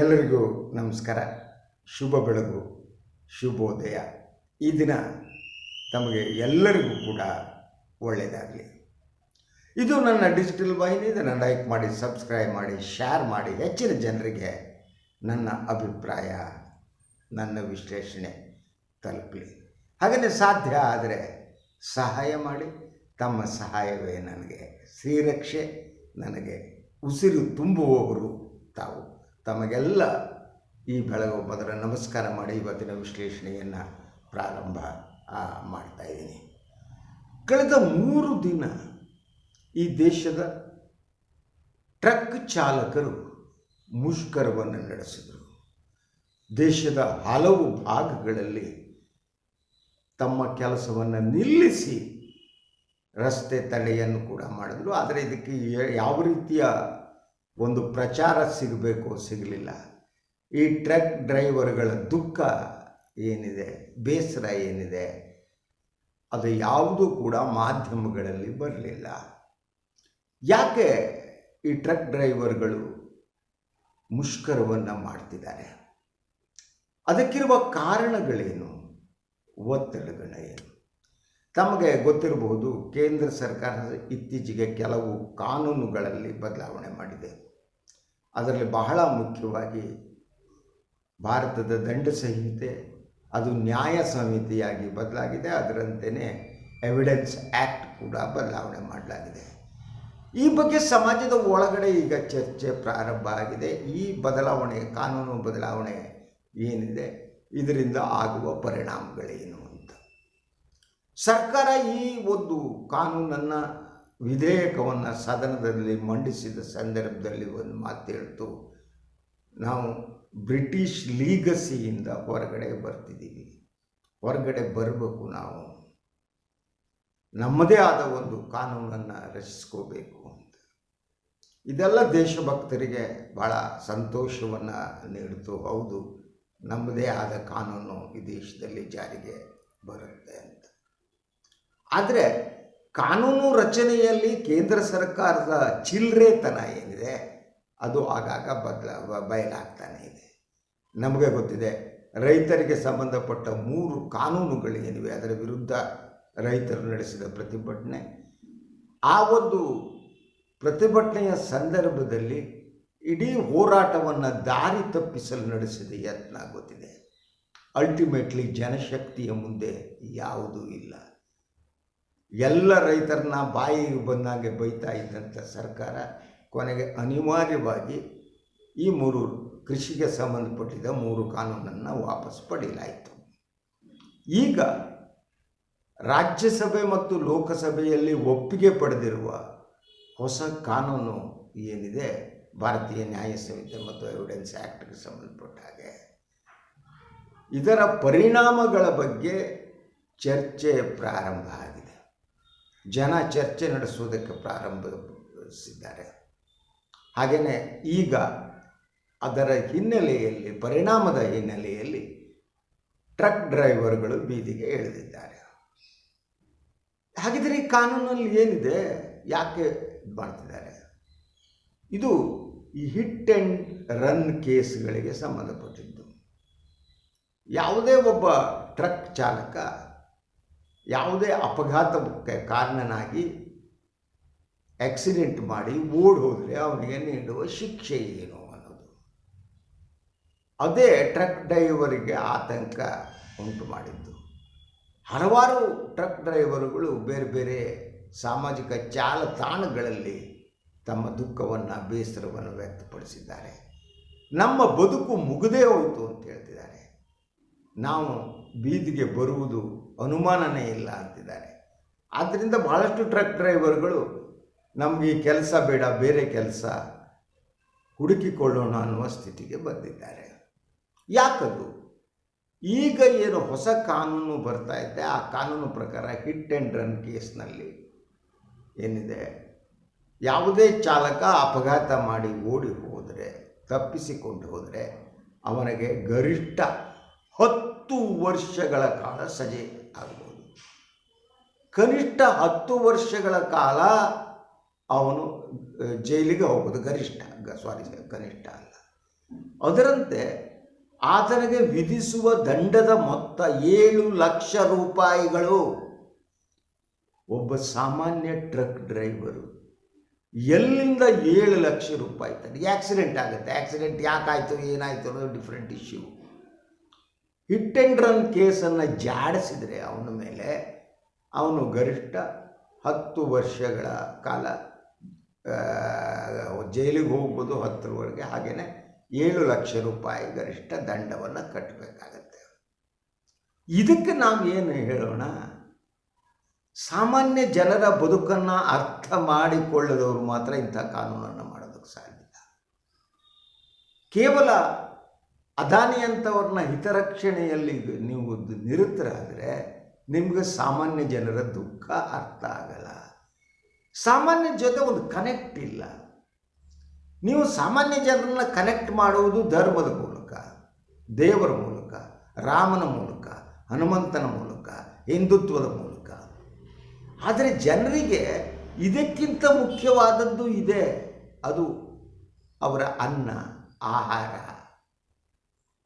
ಎಲ್ಲರಿಗೂ ನಮಸ್ಕಾರ. ಶುಭ ಬೆಳಗು, ಶುಭೋದಯ. ಈ ದಿನ ತಮಗೆ ಎಲ್ಲರಿಗೂ ಕೂಡ ಒಳ್ಳೆಯದಾಗಲಿ. ಇದು ನನ್ನ ಡಿಜಿಟಲ್ ವಾಹಿನಿ, ಇದನ್ನು ಲೈಕ್ ಮಾಡಿ ಸಬ್ಸ್ಕ್ರೈಬ್ ಮಾಡಿ ಶೇರ್ ಮಾಡಿ, ಹೆಚ್ಚಿನ ಜನರಿಗೆ ನನ್ನ ಅಭಿಪ್ರಾಯ, ನನ್ನ ವಿಶ್ಲೇಷಣೆ ತಲುಪಲಿ. ಹಾಗೆ ಸಾಧ್ಯ ಆದರೆ ಸಹಾಯ ಮಾಡಿ. ತಮ್ಮ ಸಹಾಯವೇ ನನಗೆ. ಶ್ರೀರಕ್ಷೆ ನನಗೆ ಉಸಿರು ತುಂಬುವವರು ತಾವು. ತಮಗೆಲ್ಲ ಈ ಬೆಳಗೊಬ್ಬದರ ನಮಸ್ಕಾರ ಮಾಡಿ ಇವತ್ತಿನ ವಿಶ್ಲೇಷಣೆಯನ್ನು ಪ್ರಾರಂಭ ಮಾಡ್ತಾ ಇದ್ದೀನಿ. ಕಳೆದ ಮೂರು ದಿನ ಈ ದೇಶದ ಟ್ರಕ್ ಚಾಲಕರು ಮುಷ್ಕರವನ್ನು ನಡೆಸಿದರು. ದೇಶದ ಹಲವು ಭಾಗಗಳಲ್ಲಿ ತಮ್ಮ ಕೆಲಸವನ್ನು ನಿಲ್ಲಿಸಿ ರಸ್ತೆ ತಡೆಯನ್ನು ಕೂಡ ಮಾಡಿದ್ರು. ಆದರೆ ಇದಕ್ಕೆ ಯಾವ ರೀತಿಯ ಒಂದು ಪ್ರಚಾರ ಸಿಗಬೇಕು, ಸಿಗಲಿಲ್ಲ. ಈ ಟ್ರಕ್ ಡ್ರೈವರ್ಗಳ ದುಃಖ ಏನಿದೆ, ಬೇಸರ ಏನಿದೆ, ಅದು ಯಾವುದೂ ಕೂಡ ಮಾಧ್ಯಮಗಳಲ್ಲಿ ಬರಲಿಲ್ಲ. ಯಾಕೆ ಈ ಟ್ರಕ್ ಡ್ರೈವರ್ಗಳು ಮುಷ್ಕರವನ್ನು ಮಾಡ್ತಿದ್ದಾರೆ? ಅದಕ್ಕಿರುವ ಕಾರಣಗಳೇನು? ಒತ್ತಡಗಳೇನು? ತಮಗೆ ಗೊತ್ತಿರಬಹುದು ಕೇಂದ್ರ ಸರ್ಕಾರ ಇತ್ತೀಚೆಗೆ ಕೆಲವು ಕಾನೂನುಗಳಲ್ಲಿ ಬದಲಾವಣೆ ಮಾಡಿದೆ. ಅದರಲ್ಲಿ ಬಹಳ ಮುಖ್ಯವಾಗಿ ಭಾರತದ ದಂಡ ಸಂಹಿತೆ, ಅದು ನ್ಯಾಯ ಸಮಿತಿಯಾಗಿ ಬದಲಾಗಿದೆ. ಅದರಂತೆಯೇ ಎವಿಡೆನ್ಸ್ ಆ್ಯಕ್ಟ್ ಕೂಡ ಬದಲಾವಣೆ ಮಾಡಲಾಗಿದೆ. ಈ ಬಗ್ಗೆ ಸಮಾಜದ ಒಳಗಡೆ ಈಗ ಚರ್ಚೆ ಪ್ರಾರಂಭ ಆಗಿದೆ. ಈ ಬದಲಾವಣೆ, ಕಾನೂನು ಬದಲಾವಣೆ ಏನಿದೆ, ಇದರಿಂದ ಆಗುವ ಪರಿಣಾಮಗಳೇನು? ಸರ್ಕಾರ ಈ ಒಂದು ಕಾನೂನನ್ನು ವಿಧೇಯಕವನ್ನು ಸದನದಲ್ಲಿ ಮಂಡಿಸಿದ ಸಂದರ್ಭದಲ್ಲಿ ಒಂದು ಮಾತು ಹೇಳ್ತು. ನಾವು ಬ್ರಿಟಿಷ್ ಲೀಗಸಿಯಿಂದ ಹೊರಗಡೆ ಬರ್ತಿದ್ದೀವಿ. ಹೊರಗಡೆ ಬರಬೇಕು ನಾವು. ನಮ್ಮದೇ ಆದ ಒಂದು ಕಾನೂನನ್ನು ರಚಿಸ್ಕೋಬೇಕು ಅಂತ. ಇದೆಲ್ಲ ದೇಶಭಕ್ತರಿಗೆ ಭಾಳ ಸಂತೋಷವನ್ನು ನೀಡಿತು. ಹೌದು, ನಮ್ಮದೇ ಆದ ಕಾನೂನು ಈ ದೇಶದಲ್ಲಿ ಜಾರಿಗೆ ಬರುತ್ತೆ ಆದರೆ ಕಾನೂನು ರಚನೆಯಲ್ಲಿ ಕೇಂದ್ರ ಸರ್ಕಾರದ ಚಿಲ್ಲರೆತನ ಏನಿದೆ, ಅದು ಆಗಾಗ ಬದಲ ಬಯಲಾಗ್ತಾನೆ ಇದೆ. ನಮಗೆ ಗೊತ್ತಿದೆ, ರೈತರಿಗೆ ಸಂಬಂಧಪಟ್ಟ ಮೂರು ಕಾನೂನುಗಳು ಏನಿವೆ, ಅದರ ವಿರುದ್ಧ ರೈತರು ನಡೆಸಿದ ಪ್ರತಿಭಟನೆ. ಆ ಒಂದು ಪ್ರತಿಭಟನೆಯ ಸಂದರ್ಭದಲ್ಲಿ ಇಡೀ ಹೋರಾಟವನ್ನು ದಾರಿ ತಪ್ಪಿಸಲು ನಡೆಸಿದ ಯತ್ನ ಗೊತ್ತಿದೆ. ಅಲ್ಟಿಮೇಟ್ಲಿ ಜನಶಕ್ತಿಯ ಮುಂದೆ ಯಾವುದೂ ಇಲ್ಲ. ಎಲ್ಲ ರೈತರನ್ನ ಬಾಯಿಗೆ ಬಂದಾಗೆ ಬೈತಾ ಇದ್ದಂಥ ಸರ್ಕಾರ ಕೊನೆಗೆ ಅನಿವಾರ್ಯವಾಗಿ ಈ ಮೂರು ಕೃಷಿಗೆ ಸಂಬಂಧಪಟ್ಟಿದ್ದ ಮೂರು ಕಾನೂನನ್ನು ವಾಪಸ್ ಪಡೆಯಲಾಯಿತು. ಈಗ ರಾಜ್ಯಸಭೆ ಮತ್ತು ಲೋಕಸಭೆಯಲ್ಲಿ ಒಪ್ಪಿಗೆ ಪಡೆದಿರುವ ಹೊಸ ಕಾನೂನು ಏನಿದೆ, ಭಾರತೀಯ ನ್ಯಾಯ ಸಂಹಿತೆ ಮತ್ತು ಎವಿಡೆನ್ಸ್ ಆ್ಯಕ್ಟ್ಗೆ ಸಂಬಂಧಪಟ್ಟ ಹಾಗೆ, ಇದರ ಪರಿಣಾಮಗಳ ಬಗ್ಗೆ ಚರ್ಚೆ ಪ್ರಾರಂಭ ಆಗಿದೆ. ಜನ ಚರ್ಚೆ ನಡೆಸುವುದಕ್ಕೆ ಪ್ರಾರಂಭಿಸಿದ್ದಾರೆ. ಹಾಗೆಯೇ ಈಗ ಅದರ ಹಿನ್ನೆಲೆಯಲ್ಲಿ, ಪರಿಣಾಮದ ಹಿನ್ನೆಲೆಯಲ್ಲಿ ಟ್ರಕ್ ಡ್ರೈವರ್ಗಳು ಬೀದಿಗೆ ಇಳಿದಿದ್ದಾರೆ. ಹಾಗಿದ್ರೆ ಈ ಕಾನೂನಲ್ಲಿ ಏನಿದೆ? ಯಾಕೆ ಇದು ಮಾಡ್ತಿದ್ದಾರೆ? ಇದು ಈ ಹಿಟ್ ಆ್ಯಂಡ್ ರನ್ ಕೇಸ್ಗಳಿಗೆ ಸಂಬಂಧಪಟ್ಟಿದ್ದು. ಯಾವುದೇ ಒಬ್ಬ ಟ್ರಕ್ ಚಾಲಕ ಯಾವುದೇ ಅಪಘಾತಕ್ಕೆ ಕಾರಣನಾಗಿ ಆಕ್ಸಿಡೆಂಟ್ ಮಾಡಿ ಓಡ್ ಹೋದರೆ ಅವನಿಗೆ ನೀಡುವ ಶಿಕ್ಷೆ ಏನು ಅನ್ನೋದು. ಅದೇ ಟ್ರಕ್ ಡ್ರೈವರಿಗೆ ಆತಂಕ ಉಂಟು ಮಾಡಿದ್ದು. ಹಲವಾರು ಟ್ರಕ್ ಡ್ರೈವರುಗಳು ಬೇರೆ ಬೇರೆ ಸಾಮಾಜಿಕ ಜಾಲತಾಣಗಳಲ್ಲಿ ತಮ್ಮ ದುಃಖವನ್ನು, ಬೇಸರವನ್ನು ವ್ಯಕ್ತಪಡಿಸಿದ್ದಾರೆ. ನಮ್ಮ ಬದುಕು ಮುಗದೇ ಹೋಯಿತು ಅಂತ ಹೇಳ್ತಿದ್ದಾರೆ. ನಾವು ಬೀದಿಗೆ ಬರುವುದು ಅನುಮಾನನೇ ಇಲ್ಲ ಅಂತಿದ್ದಾರೆ. ಆದ್ದರಿಂದ ಭಾಳಷ್ಟು ಟ್ರಕ್ ಡ್ರೈವರ್ಗಳು ನಮಗೆ ಕೆಲಸ ಬೇಡ, ಬೇರೆ ಕೆಲಸ ಹುಡುಕಿಕೊಳ್ಳೋಣ ಅನ್ನುವ ಸ್ಥಿತಿಗೆ ಬಂದಿದ್ದಾರೆ. ಯಾಕದು? ಈಗ ಏನು ಹೊಸ ಕಾನೂನು ಬರ್ತಾ ಇದೆ, ಆ ಕಾನೂನು ಪ್ರಕಾರ ಹಿಟ್ ಆ್ಯಂಡ್ ರನ್ ಕೇಸ್ನಲ್ಲಿ ಏನಿದೆ? ಯಾವುದೇ ಚಾಲಕ ಅಪಘಾತ ಮಾಡಿ ಓಡಿ ಹೋದರೆ, ತಪ್ಪಿಸಿಕೊಂಡು ಹೋದರೆ ಅವನಿಗೆ ಗರಿಷ್ಠ ಹತ್ತು ವರ್ಷಗಳ ಕಾಲ ಸಜೆ ಆಗ್ಬೋದು. ಕನಿಷ್ಠ ಹತ್ತು ವರ್ಷಗಳ ಕಾಲ ಅವನು ಜೈಲಿಗೆ ಹೋಗೋದು ಗರಿಷ್ಠ ಸಾರಿ ಕನಿಷ್ಠ ಅಲ್ಲ. ಅದರಂತೆ ಆತನಿಗೆ ವಿಧಿಸುವ ದಂಡದ ಮೊತ್ತ ಏಳು ಲಕ್ಷ ರೂಪಾಯಿಗಳು. ಒಬ್ಬ ಸಾಮಾನ್ಯ ಟ್ರಕ್ ಡ್ರೈವರು ಎಲ್ಲಿಂದ ಏಳು ಲಕ್ಷ ರೂಪಾಯಿ ತನಗೆ ಆಕ್ಸಿಡೆಂಟ್ ಆಗುತ್ತೆ. ಆಕ್ಸಿಡೆಂಟ್ ಯಾಕಾಯಿತು, ಏನಾಯಿತು ಅನ್ನೋದು different issue hit and run ಕೇಸನ್ನು ಜಾಡಿಸಿದರೆ ಅವನ ಮೇಲೆ ಅವನು ಗರಿಷ್ಠ ಹತ್ತು ವರ್ಷಗಳ ಕಾಲ ಜೈಲಿಗೆ ಹೋಗ್ಬೋದು ಹತ್ತರವರೆಗೆ ಹಾಗೆಯೇ ಏಳು ಲಕ್ಷ ರೂಪಾಯಿ ಗರಿಷ್ಠ ದಂಡವನ್ನು ಕಟ್ಟಬೇಕಾಗತ್ತೆ ಇದಕ್ಕೆ ನಾವು ಏನು ಹೇಳೋಣ? ಸಾಮಾನ್ಯ ಜನರ ಬದುಕನ್ನು ಅರ್ಥ ಮಾಡಿಕೊಳ್ಳದವರು ಮಾತ್ರ ಇಂಥ ಕಾನೂನನ್ನು ಮಾಡೋದಕ್ಕೆ ಸಾಧ್ಯ ಕೇವಲ ಅದಾನಿ ಅಂಥವ್ರನ್ನ ಹಿತರಕ್ಷಣೆಯಲ್ಲಿ ನೀವು ನಿರತರಾದರೆ ನಿಮಗೆ ಸಾಮಾನ್ಯ ಜನರ ದುಃಖ ಅರ್ಥ ಆಗಲ್ಲ. ಸಾಮಾನ್ಯ ಜೊತೆ ಒಂದು ಕನೆಕ್ಟ್ ಇಲ್ಲ. ನೀವು ಸಾಮಾನ್ಯ ಜನರನ್ನ ಕನೆಕ್ಟ್ ಮಾಡುವುದು ಧರ್ಮದ ಮೂಲಕ, ದೇವರ ಮೂಲಕ, ರಾಮನ ಮೂಲಕ, ಹನುಮಂತನ ಮೂಲಕ, ಹಿಂದುತ್ವದ ಮೂಲಕ. ಆದರೆ ಜನರಿಗೆ ಇದಕ್ಕಿಂತ ಮುಖ್ಯವಾದದ್ದು ಇದೆ. ಅದು ಅವರ ಅನ್ನ, ಆಹಾರ.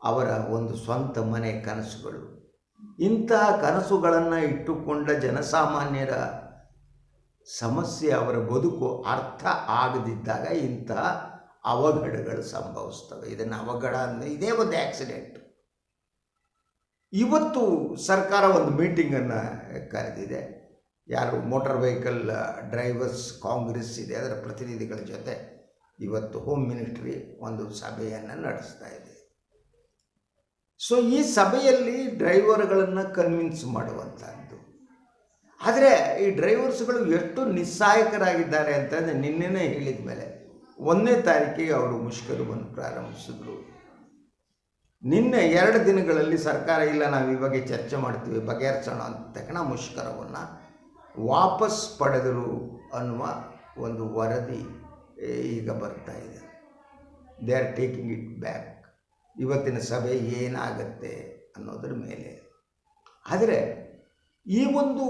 ಅವರ ಒಂದು ಸ್ವಂತ ಮನೆ ಕನಸುಗಳು. ಇಂತಹ ಕನಸುಗಳನ್ನು ಇಟ್ಟುಕೊಂಡ ಜನಸಾಮಾನ್ಯರ ಸಮಸ್ಯೆ ಅವರ ಬದುಕು ಅರ್ಥ ಆಗದಿದ್ದಾಗ ಇಂತಹ ಅವಘಡಗಳು ಸಂಭವಿಸ್ತವೆ. ಇದನ್ನು ಅವಘಡ ಅಂದರೆ ಇದೇ ಒಂದು ಆಕ್ಸಿಡೆಂಟ್ ಇವತ್ತು ಸರ್ಕಾರ ಒಂದು ಮೀಟಿಂಗನ್ನು ಕರೆದಿದೆ. ಯಾರು ಮೋಟಾರ್ ವೆಹಿಕಲ್ ಡ್ರೈವರ್ಸ್ ಕಾಂಗ್ರೆಸ್ ಇದೆ, ಅದರ ಪ್ರತಿನಿಧಿಗಳ ಜೊತೆ. ಇವತ್ತು ಹೋಮ್ ಮಿನಿಸ್ಟ್ರಿ ಒಂದು ಸಭೆಯನ್ನು ನಡೆಸ್ತಾ ಇದೆ. ಸೊ ಈ ಸಭೆಯಲ್ಲಿ ಡ್ರೈವರ್ಗಳನ್ನು ಕನ್ವಿನ್ಸ್ ಮಾಡುವಂಥದ್ದು ಆದರೆ, ಈ ಡ್ರೈವರ್ಸ್ಗಳು ಎಷ್ಟು ನಿಸ್ಸಹಾಯಕರಾಗಿದ್ದಾರೆ ಅಂತಂದರೆ ನಿನ್ನೆನೇ ಹೇಳಿದ ಮೇಲೆ ಒಂದನೇ ತಾರೀಕಿಗೆ ಅವರು ಮುಷ್ಕರವನ್ನು ಪ್ರಾರಂಭಿಸಿದ್ರು. ನಿನ್ನೆ ಎರಡು ದಿನಗಳಲ್ಲಿ ಸರ್ಕಾರ, ಇಲ್ಲ, ನಾವು ಇವಾಗ ಚರ್ಚೆ ಮಾಡ್ತೀವಿ, ಬಗೆಹರಿಸೋಣ ಅಂತ ತಕ್ಷಣ ಮುಷ್ಕರವನ್ನು ವಾಪಸ್ ಪಡೆದರು ಅನ್ನುವ ಒಂದು ವರದಿ ಈಗ ಬರ್ತಾ ಇದೆ. They are taking it back ಇವತ್ತಿನ ಸಭೆ ಏನಾಗತ್ತೆ ಅನ್ನೋದ್ರ ಮೇಲೆ. ಆದರೆ ಈ ಒಂದು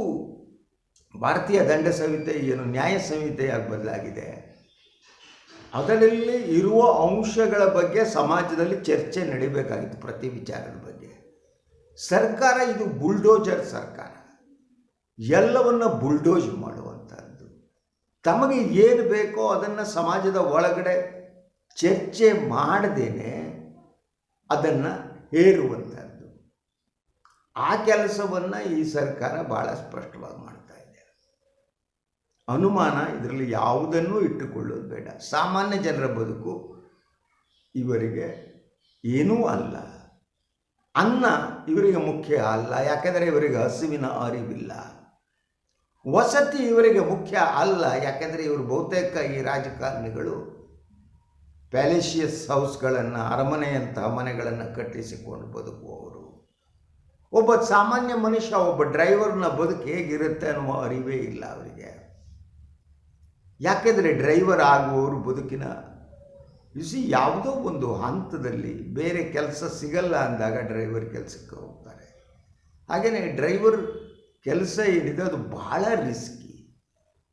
ಭಾರತೀಯ ದಂಡ ಸಂಹಿತೆ ಏನು ನ್ಯಾಯ ಸಂಹಿತೆಯಾಗಿ ಬದಲಾಗಿದೆ, ಅದರಲ್ಲಿ ಇರುವ ಅಂಶಗಳ ಬಗ್ಗೆ ಸಮಾಜದಲ್ಲಿ ಚರ್ಚೆ ನಡೀಬೇಕಾಗಿತ್ತು ಪ್ರತಿ ವಿಚಾರದ ಬಗ್ಗೆ. ಸರ್ಕಾರ ಇದು ಬುಲ್ಡೋಜರ್ ಸರ್ಕಾರ. ಎಲ್ಲವನ್ನ ಬುಲ್ಡೋಜ್ ಮಾಡುವಂಥದ್ದು ತಮಗೆ ಏನು ಬೇಕೋ ಅದನ್ನು ಸಮಾಜದ ಒಳಗಡೆ ಚರ್ಚೆ ಮಾಡದೇನೆ ಅದನ್ನು ಹೇರುವಂಥದ್ದು ಆ ಕೆಲಸವನ್ನು ಈ ಸರ್ಕಾರ ಭಾಳ ಸ್ಪಷ್ಟವಾಗಿ ಮಾಡ್ತಾ ಇದೆ. ಅನುಮಾನ ಇದರಲ್ಲಿ ಯಾವುದನ್ನೂ ಇಟ್ಟುಕೊಳ್ಳೋದು ಬೇಡ. ಸಾಮಾನ್ಯ ಜನರ ಬದುಕು ಇವರಿಗೆ ಏನೂ ಅಲ್ಲ. ಅನ್ನ ಇವರಿಗೆ ಮುಖ್ಯ ಅಲ್ಲ. ಯಾಕೆಂದರೆ ಇವರಿಗೆ ಹಸುವಿನ ಅರಿವಿಲ್ಲ. ವಸತಿ ಇವರಿಗೆ ಮುಖ್ಯ ಅಲ್ಲ. ಯಾಕೆಂದರೆ ಇವರು ಬಹುತೇಕ ಈ ರಾಜಕಾರಣಿಗಳು ಪ್ಯಾಲೇಷಿಯಸ್ ಹೌಸ್ಗಳನ್ನು ಅರಮನೆಯಂತಹ ಮನೆಗಳನ್ನು ಕಟ್ಟಿಸಿಕೊಂಡು ಬದುಕುವವರು. ಒಬ್ಬ ಸಾಮಾನ್ಯ ಮನುಷ್ಯ, ಒಬ್ಬ ಡ್ರೈವರ್ನ ಬದುಕು ಹೇಗಿರುತ್ತೆ ಅನ್ನುವ ಅರಿವೇ ಇಲ್ಲ ಅವರಿಗೆ. ಯಾಕೆಂದರೆ ಡ್ರೈವರ್ ಆಗುವವರು ಬದುಕಿನ ಸಿ ಯಾವುದೋ ಒಂದು ಹಂತದಲ್ಲಿ ಬೇರೆ ಕೆಲಸ ಸಿಗಲ್ಲ ಅಂದಾಗ ಡ್ರೈವರ್ ಕೆಲಸಕ್ಕೆ ಹೋಗ್ತಾರೆ. ಹಾಗೆಯೇ ಡ್ರೈವರ್ ಕೆಲಸ ಏನಿದೆ ಅದು ಬಹಳ ರಿಸ್ಕಿ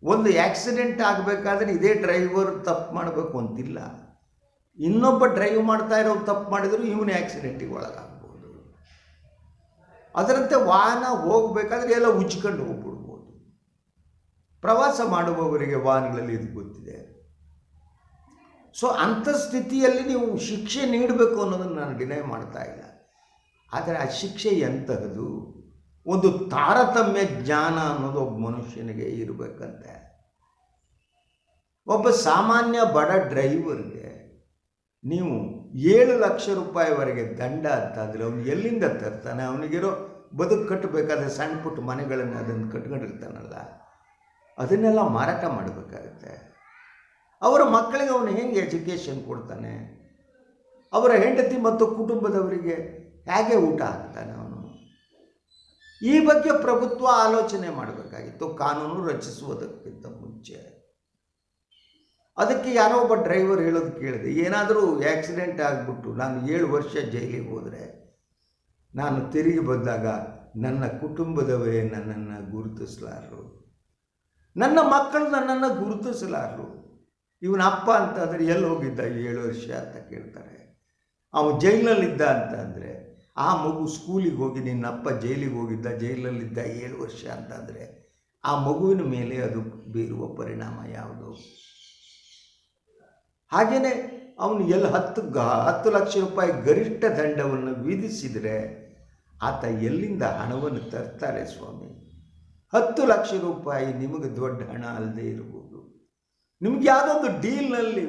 ಒಂದು ಆಕ್ಸಿಡೆಂಟ್ ಆಗಬೇಕಾದ್ರೆ ಇದೇ ಡ್ರೈವರ್ ತಪ್ಪು ಮಾಡಬೇಕು ಅಂತಿಲ್ಲ. ಇನ್ನೊಬ್ಬ ಡ್ರೈವ್ ಮಾಡ್ತಾ ಇರೋ ತಪ್ಪು ಮಾಡಿದರೂ ಇವನೇ ಆಕ್ಸಿಡೆಂಟಿಗೆ ಒಳಗಾಗ್ಬೋದು. ಅದರಂತೆ ವಾಹನ ಹೋಗಬೇಕಾದ್ರೆ ಎಲ್ಲ ಉಜ್ಕೊಂಡು ಹೋಗ್ಬಿಡ್ಬೋದು. ಪ್ರವಾಸ ಮಾಡುವವರಿಗೆ ವಾಹನಗಳಲ್ಲಿ ಇದು ಗೊತ್ತಿದೆ. ಸೊ ಅಂಥ ಸ್ಥಿತಿಯಲ್ಲಿ ನೀವು ಶಿಕ್ಷೆ ನೀಡಬೇಕು ಅನ್ನೋದನ್ನು ನಾನು ಡಿನೈ ಮಾಡ್ತಾ ಇಲ್ಲ. ಆದರೆ ಆ ಶಿಕ್ಷೆ ಎಂತಹದು? ಒಂದು ತಾರತಮ್ಯ ಜ್ಞಾನ ಅನ್ನೋದು ಒಬ್ಬ ಮನುಷ್ಯನಿಗೆ ಇರಬೇಕಂತೆ. ಒಬ್ಬ ಸಾಮಾನ್ಯ ಬಡ ಡ್ರೈವರ್ಗೆ ನೀವು ಏಳು ಲಕ್ಷ ರೂಪಾಯಿವರೆಗೆ ದಂಡ ಅಂತಂದರೆ ಅವನು ಎಲ್ಲಿಂದ ತರ್ತಾನೆ? ಅವನಿಗಿರೋ ಬದುಕು ಕಟ್ಟಬೇಕಾದ್ರೆ ಸಣ್ಣ ಪುಟ್ಟ ಮನೆಗಳನ್ನು ಅದನ್ನು ಕಟ್ಕೊಂಡಿರ್ತಾನಲ್ಲ. ಅದನ್ನೆಲ್ಲ ಮಾರಾಟ ಮಾಡಬೇಕಾಗತ್ತೆ. ಅವರ ಮಕ್ಕಳಿಗೆ ಅವನು ಹೆಂಗೆ ಎಜುಕೇಷನ್ ಕೊಡ್ತಾನೆ? ಅವರ ಹೆಂಡತಿ ಮತ್ತು ಕುಟುಂಬದವರಿಗೆ ಹೇಗೆ ಊಟ ಹಾಕ್ತಾನೆ ಅವನು? ಈ ಬಗ್ಗೆ ಪ್ರಭುತ್ವ ಆಲೋಚನೆ ಮಾಡಬೇಕಾಗಿತ್ತು. ಕಾನೂನು ರಚಿಸುವುದಕ್ಕಿಂತ ಮುಂಚೆ. ಅದಕ್ಕೆ ಯಾರೋ ಒಬ್ಬ ಡ್ರೈವರ್ ಹೇಳೋದು ಕೇಳಿದೆ, ಏನಾದರೂ ಆಕ್ಸಿಡೆಂಟ್ ಆಗಿಬಿಟ್ಟು ನಾನು ಏಳು ವರ್ಷ ಜೈಲಿಗೆ ಹೋದರೆ ನಾನು ತಿರುಗಿ ಬಂದಾಗ ನನ್ನ ಕುಟುಂಬದವರೇ ನನ್ನನ್ನು ಗುರುತಿಸಲಾರರು. ನನ್ನ ಮಕ್ಕಳು ನನ್ನನ್ನು ಗುರುತಿಸಲಾರರು. ಇವನ ಅಪ್ಪ ಅಂತಂದರೆ ಎಲ್ಲಿ ಹೋಗಿದ್ದ ಏಳು ವರ್ಷ ಅಂತ ಕೇಳ್ತಾರೆ. ಅವನು ಜೈಲಿನಲ್ಲಿದ್ದ ಅಂತಂದರೆ, ಆ ಮಗು ಸ್ಕೂಲಿಗೆ ಹೋಗಿ ನಿನ್ನ ಅಪ್ಪ ಜೈಲಿಗೆ ಹೋಗಿದ್ದ, ಜೈಲಲ್ಲಿದ್ದ ಏಳು ವರ್ಷ ಅಂತಂದರೆ, ಆ ಮಗುವಿನ ಮೇಲೆ ಅದು ಬೀರುವ ಪರಿಣಾಮ ಯಾವುದು? ಹಾಗೆಯೇ ಅವನು ಎಲ್ಲಿ ಹತ್ತು ಗ, ಹತ್ತು ಲಕ್ಷ ರೂಪಾಯಿ ಗರಿಷ್ಠ ದಂಡವನ್ನು ವಿಧಿಸಿದರೆ ಆತ ಎಲ್ಲಿಂದ ಹಣವನ್ನು ತರ್ತಾರೆ ಸ್ವಾಮಿ? ಹತ್ತು ಲಕ್ಷ ರೂಪಾಯಿ ನಿಮಗೆ ದೊಡ್ಡ ಹಣ ಅಲ್ಲದೆ ಇರಬಹುದು. ನಿಮ್ಗೆ ಯಾವುದೊಂದು ಡೀಲ್ನಲ್ಲಿ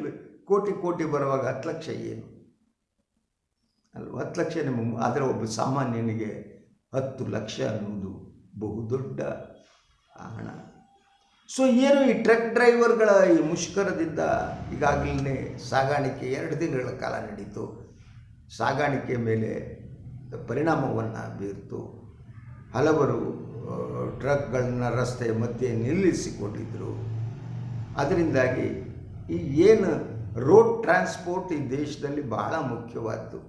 ಕೋಟಿ ಕೋಟಿ ಬರುವಾಗ ಹತ್ತು ಲಕ್ಷ ಏನು? ಅಲ್ಲ, ಹತ್ತು ಲಕ್ಷ ನಿಮಗೆ ಆದರೆ ಒಬ್ಬ ಸಾಮಾನ್ಯನಿಗೆ ಹತ್ತು ಲಕ್ಷ ಅನ್ನೋದು ಬಹುದೊಡ್ಡ ಹಣ. ಸೊ ಏನು ಈ ಟ್ರಕ್ ಡ್ರೈವರ್ಗಳ ಈ ಮುಷ್ಕರದಿಂದ ಈಗಾಗಲೇ ಸಾಗಾಣಿಕೆ ಎರಡು ದಿನಗಳ ಕಾಲ ನಡೀತು. ಸಾಗಾಣಿಕೆ ಮೇಲೆ ಪರಿಣಾಮವನ್ನು ಬೀರ್ತು. ಹಲವರು ಟ್ರಕ್ಗಳನ್ನ ರಸ್ತೆ ಮಧ್ಯೆ ನಿಲ್ಲಿಸಿಕೊಂಡಿದ್ದರು ಅದರಿಂದಾಗಿ ಈ ಏನು ರೋಡ್ ಟ್ರಾನ್ಸ್ಪೋರ್ಟ್ ಈ ದೇಶದಲ್ಲಿ ಬಹಳ ಮುಖ್ಯವಾದ್ದು.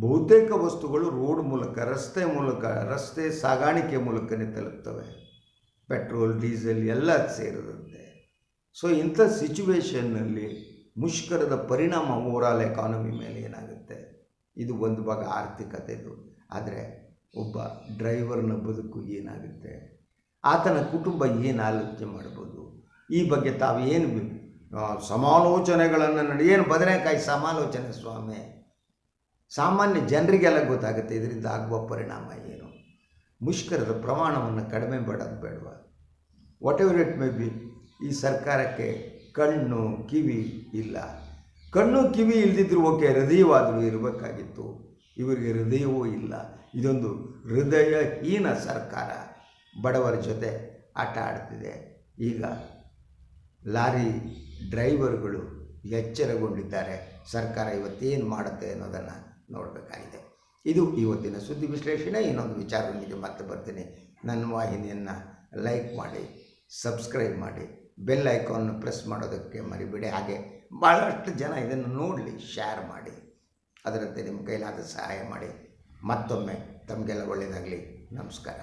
ಬಹುತೇಕ ವಸ್ತುಗಳು ರೋಡ್ ಮೂಲಕ, ರಸ್ತೆ ಮೂಲಕ, ರಸ್ತೆ ಸಾಗಾಣಿಕೆ ಮೂಲಕನೇ ತಲುಪ್ತವೆ. ಪೆಟ್ರೋಲ್ ಡೀಸೆಲ್ ಎಲ್ಲ ಸೇರಿದಂತೆ. ಸೊ ಇಂಥ ಸಿಚುವೇಷನ್ನಲ್ಲಿ ಮುಷ್ಕರದ ಪರಿಣಾಮ ಓವರಾಲ್ ಎಕಾನಮಿ ಮೇಲೆ ಏನಾಗುತ್ತೆ? ಇದು ಒಂದು ಭಾಗ ಆರ್ಥಿಕತೆದು ಆದರೆ ಒಬ್ಬ ಡ್ರೈವರ್ನ ಬದುಕು ಏನಾಗುತ್ತೆ? ಆತನ ಕುಟುಂಬ ಏನು ಆಲೋಚನೆ ಮಾಡ್ಬೋದು? ಈ ಬಗ್ಗೆ ತಾವು ಏನು ಆ, ಸಮಾಲೋಚನೆಗಳನ್ನು ನಡೆ ಏನು ಬದನೆಕಾಯಿ ಸಮಾಲೋಚನೆ ಸ್ವಾಮಿ? ಸಾಮಾನ್ಯ ಜನರಿಗೆಲ್ಲ ಗೊತ್ತಾಗುತ್ತೆ ಇದರಿಂದ ಆಗುವ ಪರಿಣಾಮ ಏನು? ಮುಷ್ಕರದ ಪ್ರಮಾಣವನ್ನು ಕಡಿಮೆ ಮಾಡೋದು ಬೇಡವಾ? Whatever it may be ಈ ಸರ್ಕಾರಕ್ಕೆ ಕಣ್ಣು ಕಿವಿ ಇಲ್ಲ. ಕಣ್ಣು ಕಿವಿ ಇಲ್ದಿದ್ರು ಓಕೆ, ಹೃದಯವಾದರೂ ಇರಬೇಕಾಗಿತ್ತು. ಇವರಿಗೆ ಹೃದಯವೂ ಇಲ್ಲ. ಇದೊಂದು ಹೃದಯಹೀನ ಸರ್ಕಾರ. ಬಡವರ ಜೊತೆ ಆಟ ಆಡ್ತಿದೆ. ಈಗ ಲಾರಿ ಡ್ರೈವರ್ಗಳು ಎಚ್ಚರಗೊಂಡಿದ್ದಾರೆ. ಸರ್ಕಾರ ಇವತ್ತೇನು ಮಾಡುತ್ತೆ ಅನ್ನೋದನ್ನು ನೋಡಬೇಕಾಗಿದೆ. ಇದು ಇವತ್ತಿನ ಸುದ್ದಿ ವಿಶ್ಲೇಷಣೆ. ಇನ್ನೊಂದು ವಿಚಾರದೊಂದಿಗೆ ಮತ್ತೆ ಬರ್ತೀನಿ. ನನ್ನ ವಾಹಿನಿಯನ್ನು ಲೈಕ್ ಮಾಡಿ ಸಬ್ಸ್ಕ್ರೈಬ್ ಮಾಡಿ ಬೆಲ್ ಐಕಾನ್ ಪ್ರೆಸ್ ಮಾಡೋದಕ್ಕೆ ಮರಿಬೇಡಿ. ಹಾಗೆ ಭಾಳಷ್ಟು ಜನ ಇದನ್ನು ನೋಡಲಿ ಶೇರ್ ಮಾಡಿ. ಅದರಂತೆ ನಿಮ್ಮ ಕೈಲಾದ ಸಹಾಯ ಮಾಡಿ. ಮತ್ತೊಮ್ಮೆ ತಮಗೆಲ್ಲ ಒಳ್ಳೆಯದಾಗಲಿ ನಮಸ್ಕಾರ.